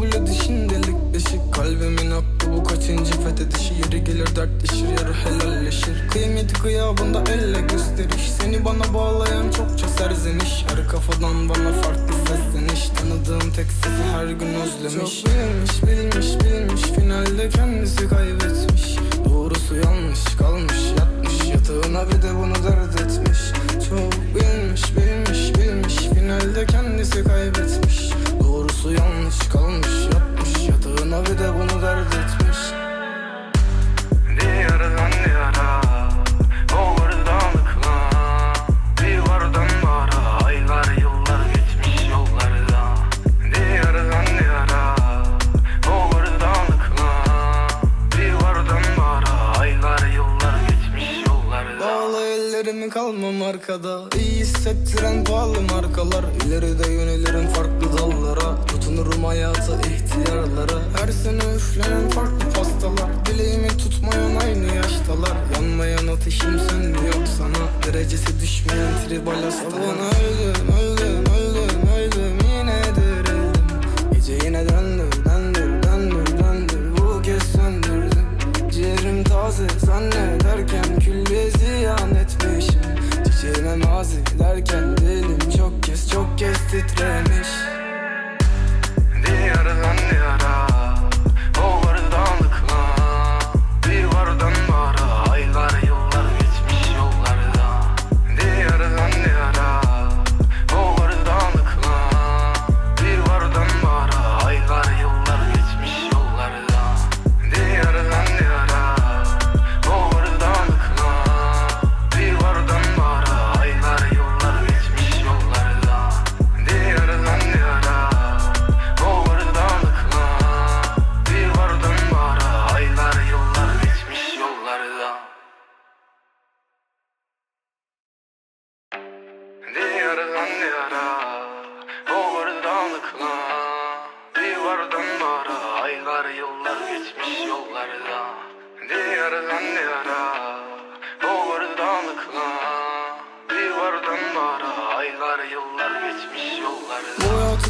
kabul edişin delik deşik. Kalbimin aklı bu kaçıncı fethedişi Yeri gelir dertleşir yarı helalleşir. Kıymeti kıyabında elle gösteriş. Seni bana bağlayan çokça serzeniş. Her kafadan bana farklı sesleniş. Tanıdığım tek sesi her gün özlemiş. Çok bilmiş Ellerimi kalmam arkada. İyi hissettiren pahalı markalar. İleride yönelirim farklı dallara. Tutunurum hayata ihtiyarlara. Her sene üflenen farklı pastalar. Dileğimi tutmayan aynı yaştalar. Yanmayan ateşim sönmüyor sana? Derecesi düşmeyen tribal hastalar. Öldüm öldüm öldüm öldüm. Yine dirildim. Gece yine döndür döndür döndür döndür Bu kez söndürdüm. Ciğerim taze zannederken Mazi derken Dilim çok kez çok kez titremiş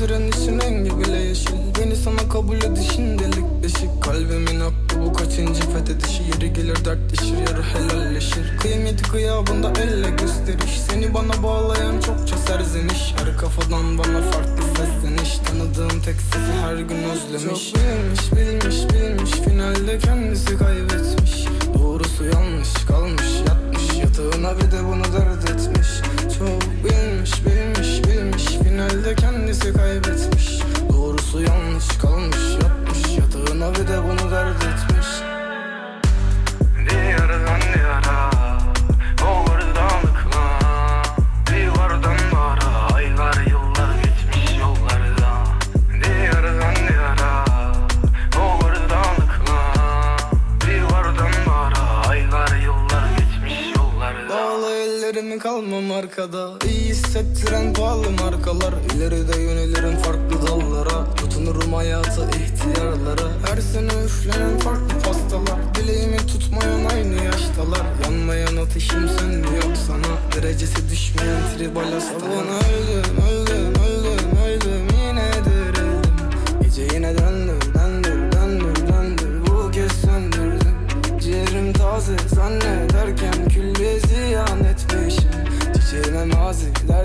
Direnişin rengi bile yeşil. Beni sana kabul edişin delik deşik Kalbimin aklı bu kaçıncı fethedişi Yeri gelir dertleşir yarı helalleşir. Kıymeti kıyabında elle gösteriş. Seni bana bağlayan çokça serzeniş. Her kafadan bana farklı sesleniş. Tanıdığım tek sesi her gün özlemiş. Çok ellerimi kalmam arkada. İyi hissettiren pahalı markalar. İleride yönelirim farklı dallara. Tutunurum hayata ihtiyarlara. Her sene üflenen farklı pastalar. Dileğimi tutmayan aynı yaştalar. Yanmayan ateşim sönmüyor sana. Derecesi düşmeyen tribal hastalar öldüm öldüm öldüm öldüm. Yine dirildim. Gece yine döndür döndür döndür döndür Bu kez söndürdüm. Ciğerim taze zannederken Külliye ziyan Çiçeğime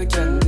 mazi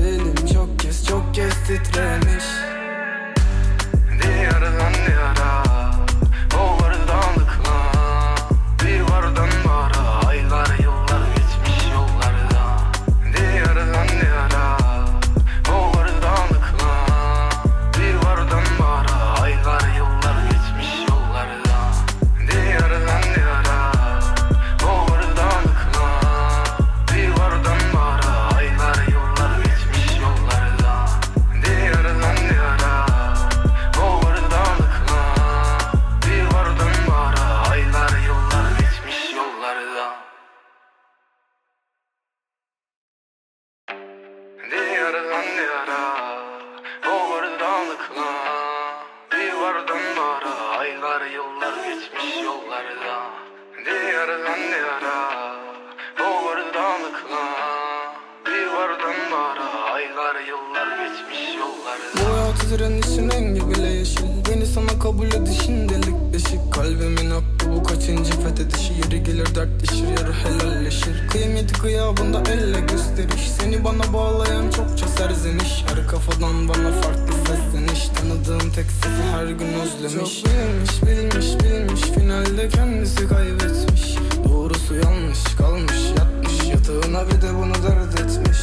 Bağlayan çokça serzeniş Her kafadan bana farklı sesleniş Tanıdığım tek sesi her gün özlemiş. Çok bilmiş bilmiş bilmiş. Finalde kendisi kaybetmiş. Doğrusu yanlış kalmış yatmış. Yatağına bir de bunu dert etmiş.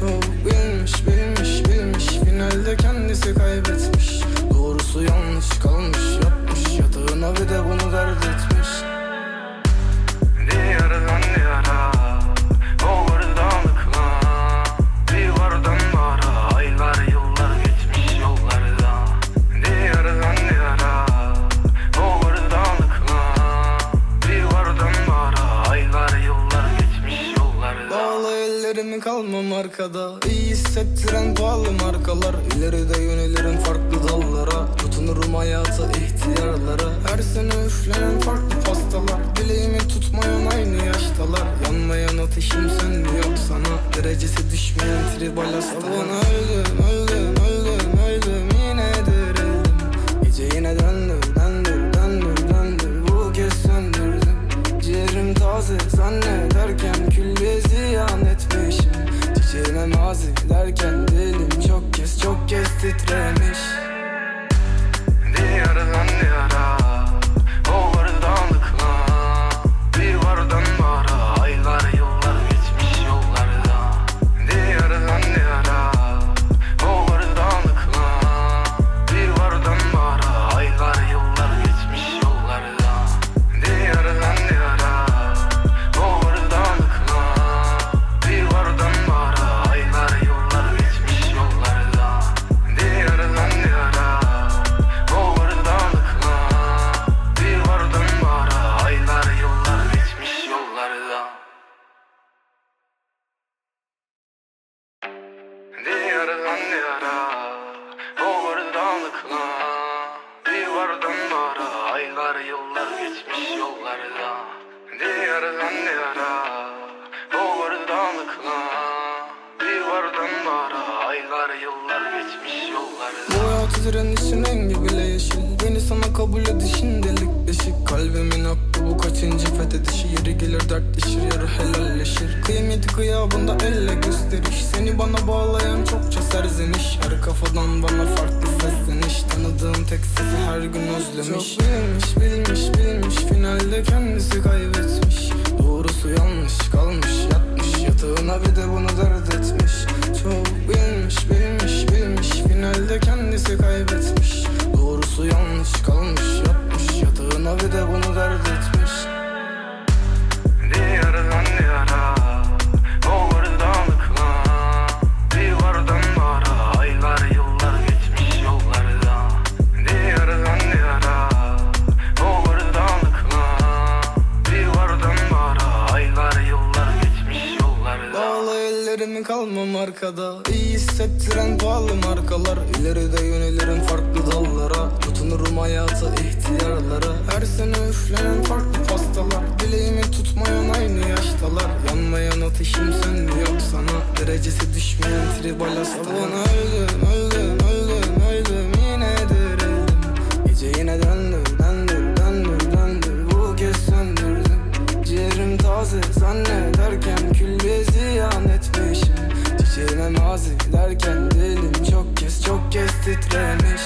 Çok bilmiş bilmiş bilmiş. Finalde kendisi kaybetmiş. Doğrusu yanlış kalmış yatmış. Yatağına bir de bunu dert etmiş ellerimi kalmam arkada? İyi hissettiren pahalı markalar. İleride yönelirim farklı dallara. Tutunurum hayata ihtiyarlara. Her sene üflenen farklı pastalar. Dileğimi tutmayan aynı yaştalar. Yanmayan ateşim söndü yok sana? Derecesi düşmeyen tribal hastalar. Öldüm öldüm öldüm öldüm. Yine dirildim. Gece yine döndür döndür döndür döndür Bu kez söndürdüm. Ciğerim taze zannederken külliye ziyan mazi derken Kıymeti kıyabında elle gösteriş. Seni bana bağlayan çokça serzeniş. Her kafadan bana farklı sesleniş. Tanıdığım tek sesi her gün özlemiş. Çok bilmiş bilmiş bilmiş. Finalde kendisi kaybetmiş. Doğrusu yanlış kalmış yatmış. Yatağına bir de bunu dert etmiş. Çok bilmiş bilmiş bilmiş. Finalde kendisi kaybetmiş. Doğrusu yanlış kalmış yatmış. Yatağına bir de bunu dert etmiş arkada. İyi hissettiren pahalı markalar. İleride yönelirim farklı dallara. Tutunurum hayata ihtiyarlara. Her sene üflenen farklı pastalar. Dileğimi tutmayan aynı yaştalar. Yanmayan ateşim söndü yok sana? Derecesi düşmeyen tribal hastalar. Öldüm öldüm öldüm öldüm. Yine dirildim. Gece yine döndür döndür döndür döndür Bu kez söndürdüm. Ciğerim taze zannederken Çiçeğine mazi derken dilim çok kez çok kez titremiş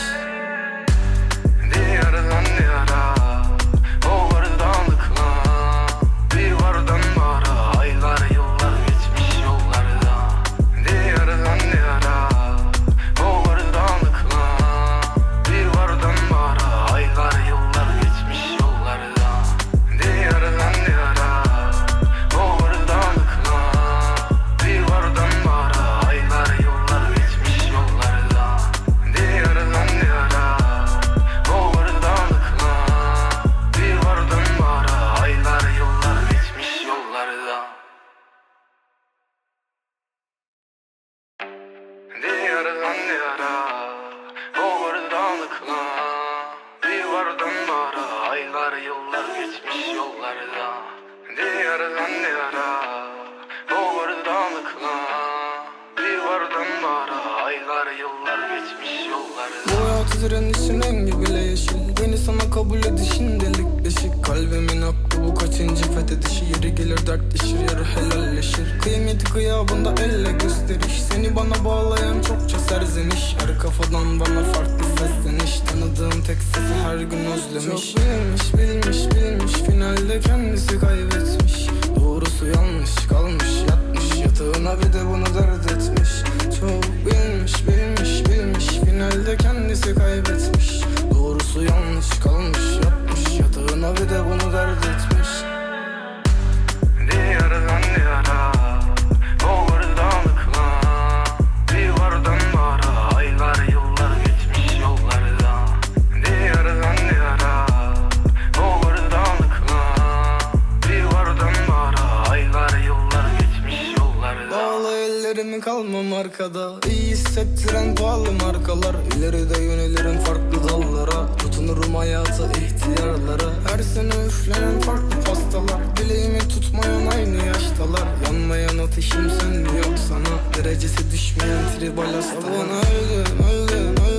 kaçıncı fethedişi Yeri gelir dertleşir yarı helalleşir. Kıymeti kıyabında elle gösteriş. Seni bana bağlayan çokça serzeniş. Her kafadan bana farklı sesleniş. Tanıdığım tek sesi her gün özlemiş. Çok bilmiş bilmiş bilmiş Finalde kendisi kaybetmiş. Doğrusu yanlış kalmış yatmış Yatağına bir de bunu dert etmiş. Çok bilmiş bilmiş bilmiş Finalde kendisi kaybetmiş. Doğrusu yanlış kalmış yatmış Yatağına bir de bunu dert etmiş arkada. İyi hissettiren pahalı markalar. İleride yönelirim farklı dallara. Tutunurum hayata ihtiyarlara. Her sene üflenen farklı pastalar. Dileğimi tutmayan aynı yaştalar. Yanmayan ateşim sönmüyor sana. Derecesi düşmeyen tribal hastalar öldüm öldüm öldüm öldüm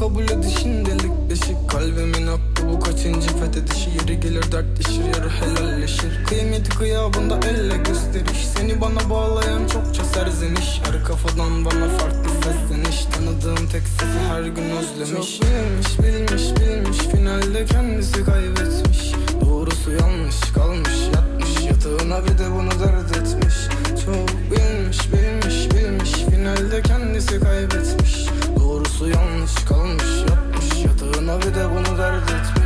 kabul edişin delik deşik. Kalbimin aklı bu kaçıncı fethedişi Yeri gelir dertleşir yarı helalleşir. Kıymeti kıyabında elle gösteriş. Seni bana bağlayan çokça serzeniş. Her kafadan bana farklı sesleniş. Tanıdığım tek sesi her gün özlemiş. Çok bilmiş bilmiş bilmiş. Finalde kendisi kaybetmiş. Doğrusu yanlış kalmış yatmış. Yatağına bir de bunu dert etmiş. Çok bilmiş bilmiş bilmiş. Finalde kendisi kaybetmiş Doğrusu yanlış kalmış yatmış Yatağına bir de bunu dert etmiş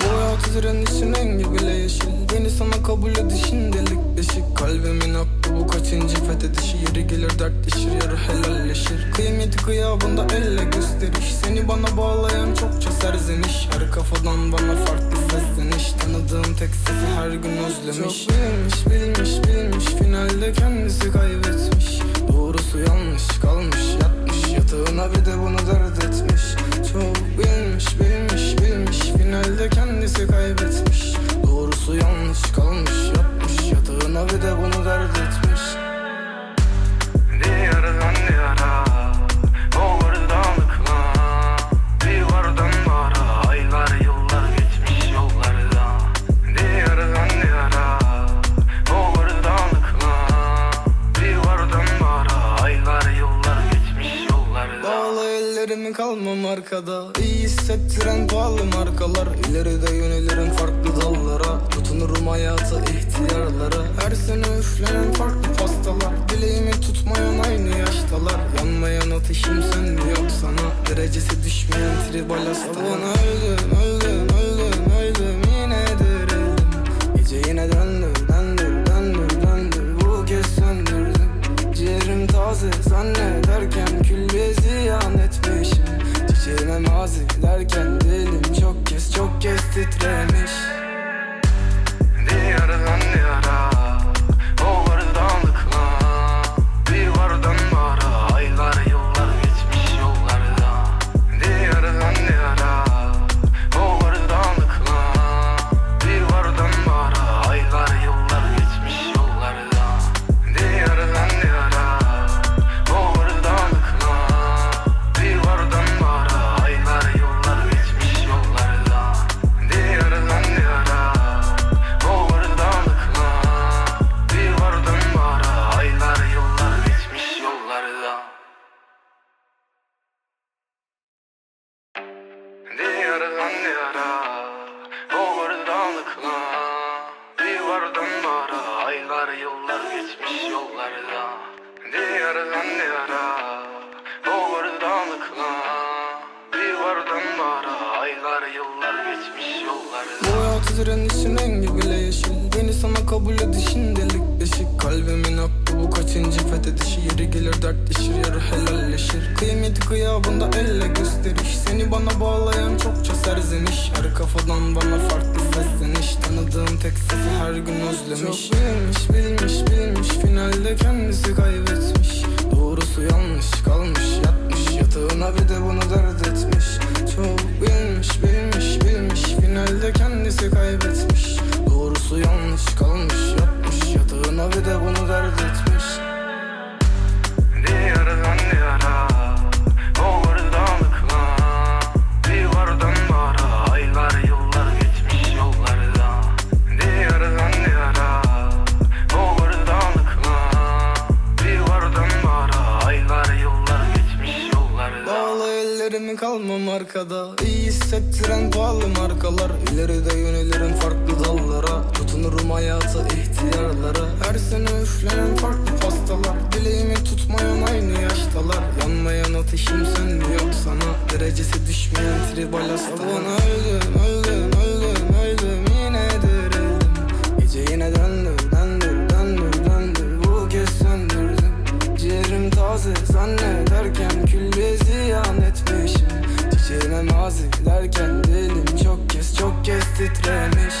Bu hayatı direnişin rengi bile yeşil. Beni sana kabul edişin delik deşik. Kalbimin aklı bu kaçıncı fethedişi. Yeri gelir dertleşir yarı helalleşir. Kıymeti kıyabında elle gösteriş. Seni bana bağlayan çokça serzeniş. Her kafadan bana farklı sesleniş. Tanıdığım tek sesi her gün özlemiş. Çok bilmiş bilmiş bilmiş. Finalde kendisi kaybetmiş. Doğrusu yanlış kalmış yatmış. Yatağına bir de bunu dert etmiş. Çok bilmiş bilmiş Finalde kendisi kaybetmiş. Doğrusu yanlış kalmış yatmış Yatağına bir de bunu dert düşmeyen tribal hastalar öldüm öldüm öldüm öldüm. Yine dirildim. Gece yine döndür döndür döndür döndür Bu kez söndürdüm. Ciğerim taze zannederken külliye ziyan etmişim. Çiçeğime mazi derken dilim çok kez çok kez titremiş yıllar geçmiş yollarda Bu hayatı direnişin rengi bile yeşil. Beni sana kabul edişin delik deşik. Kalbimin aklı bu kaçıncı fethedişi? Yeri gelir dertleşir yarı helalleşir. Kıymeti kıyabında elle gösteriş. Seni bana bağlayan çokça serzeniş. Her kafadan bana farklı sesleniş. Tanıdığım tek sesi her gün özlemiş. Çok bilmiş bilmiş bilmiş. Finalde kendisi kaybetmiş. Doğrusu yanlış kalmış. Yatmış Yatağına bir de bunu dert etmiş. Çok bilmiş bilmiş bilmiş. Finalde kendisi kaybetmiş Yanmayan ateşim sönmüyor sana. Derecesi düşmeyen tribal hastalar öldüm öldüm öldüm öldüm. Yine dirildim. Gece yine döndür döndür döndür döndür Bu kez söndürdüm. Ciğerim taze zannederken külliye ziyan etmişim. Çiçeğime mazi derken dilim çok kez çok kez titremiş